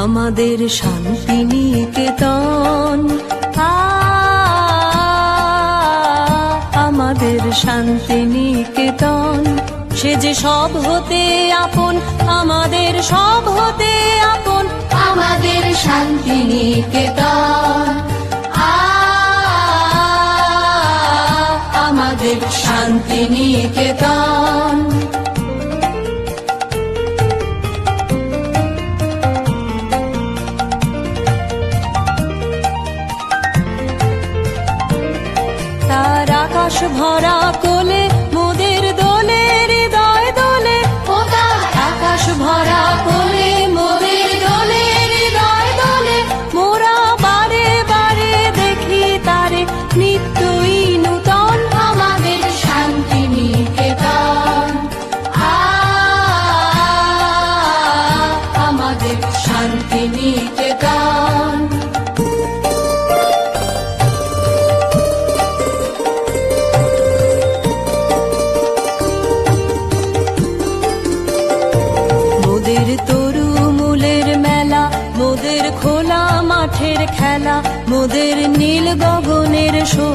আমাদের শান্তি নিকেতন। আমাদের শান্তি নিকেতন। সে যে সব হতে আপন, আমাদের সব হতে আপন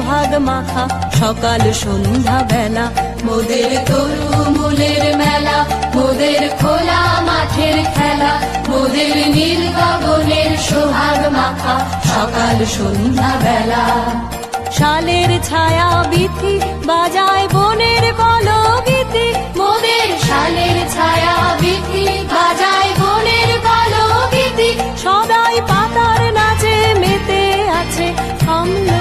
সোহাগ মাখা, সকাল সন্ধ্যা বেলা। মোদের তরু মূলের মেলা, মোদের খোলা মাঠের খেলা, মোদের নীল গগনের সোহাগ মাখা, সকাল সন্ধ্যা বেলা। শালের ছায়া বিথি, বাজায় বনের কলগীতি মোদের শালের ছায়া বিথি, বাজায় বনের কলগীতি সদাই পাতার নাচে মেতে আছে আমলকি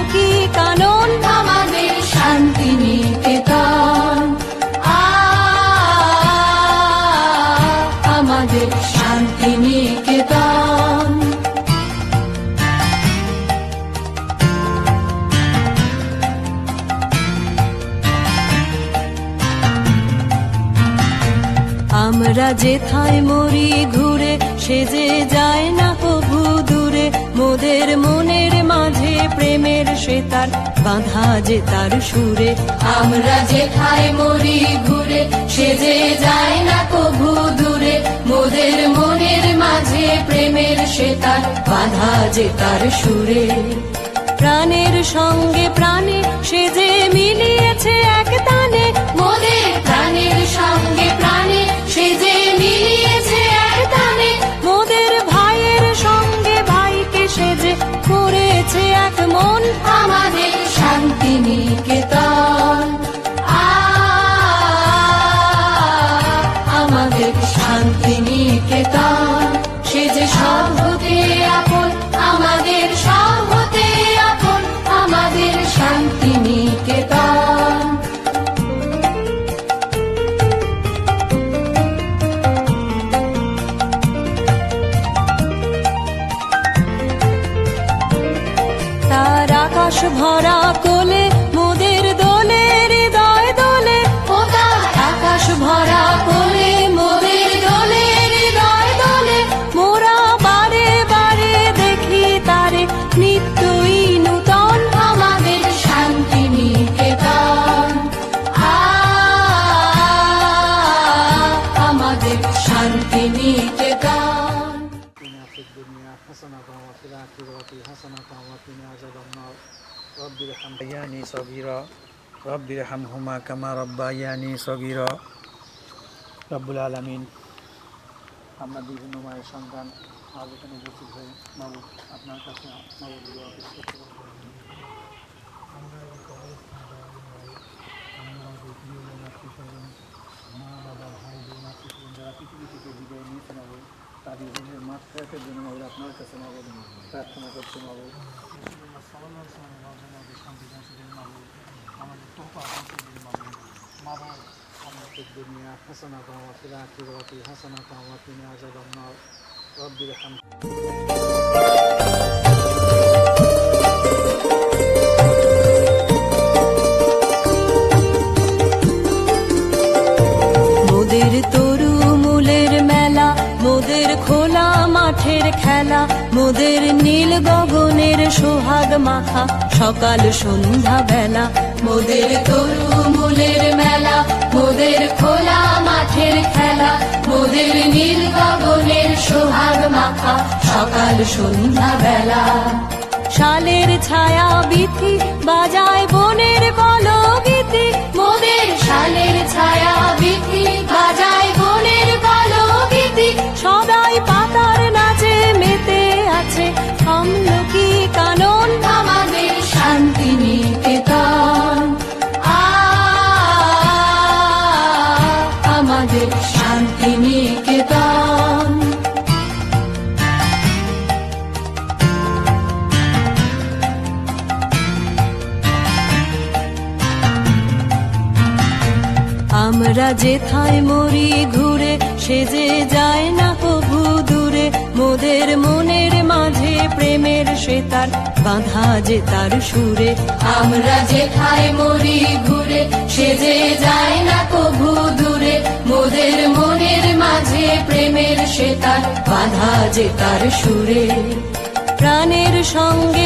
যেথায় মরি ঘুরে, সে যে যায় না কভু দূরে। মোদের মনের মাঝে প্রেমের সেতার বাঁধা যে তার সুরে। আমরা যেথায় মরি ঘুরে, সে যে যায় না কভু দূরে। মোদের মনের মাঝে প্রেমের সেতার বাঁধা যে তার সুরে। প্রাণের সঙ্গে প্রাণে সে যে মিলিয়েছে এক তানে আমার সগিরা, রব্বির হামহুমা কামা রব্বাইয়ানি সগিরা। রব্বুল আলমিন, আমরা বিভিন্ন মায়ের সন্তান, আজ এখানে উপস্থিত হয়ে মাবুদ আপনার কাছে মাবুদ মা বাবা ভাই বোন আত্মীয় যারা পৃথিবী থেকে বিদায় তাদের মাঠ খাওয়াতে জন্য আপনার কাছে মাবুদ প্রার্থনা করছে। মাবুদ في الدنيا حسنة وفي الآخرة حسنة وقنا عذاب النار رب ارحمنا সোহাগ মাখা, সকাল সন্ধ্যা বেলা। মোদের তরু মূলের মেলা, মোদের খোলা মাঠের খেলা। মোদের নীল গগনের সোহাগ মাখা, সকাল সন্ধ্যা বেলা। শালের ছায়া বিথি, বাজায় বনের কলগীতি মোদের শালের ছায়া বিধি বাজায় আমরা যেথায় মরি ঘুরে, সে যে যায় না কভু দূরে, মোদের মনের মাঝে প্রেমের সেতার বাঁধা যে তার সুরে। আমরা যেথায় মরি ঘুরে, সে যে যায় না কভু দূরে, মোদের মনের মাঝে প্রেমের সেতার বাঁধা যে তার সুরে। প্রাণের সঙ্গে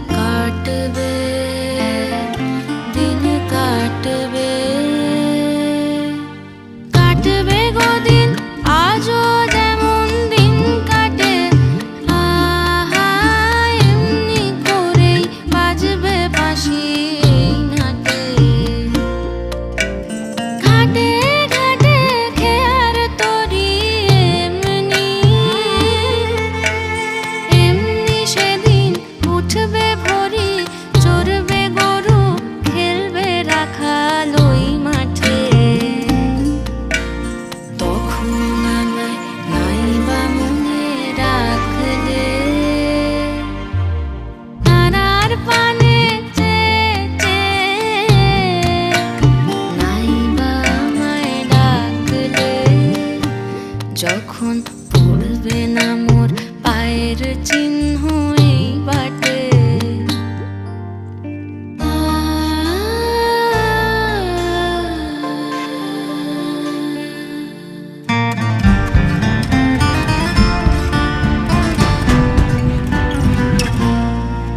বাটে।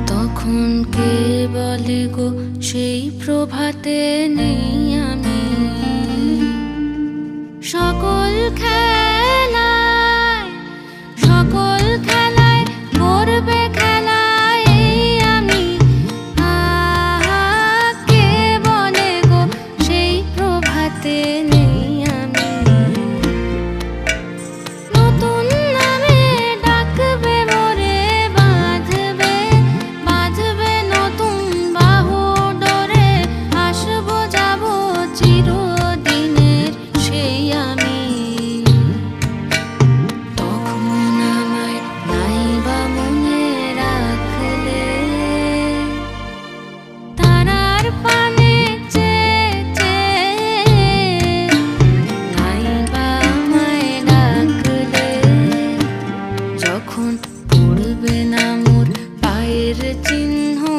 তখন কে বলে গো সেই প্রভাতে নেই আমি। সকল খেলা পড়বে না মোর পায়ের চিহ্ন।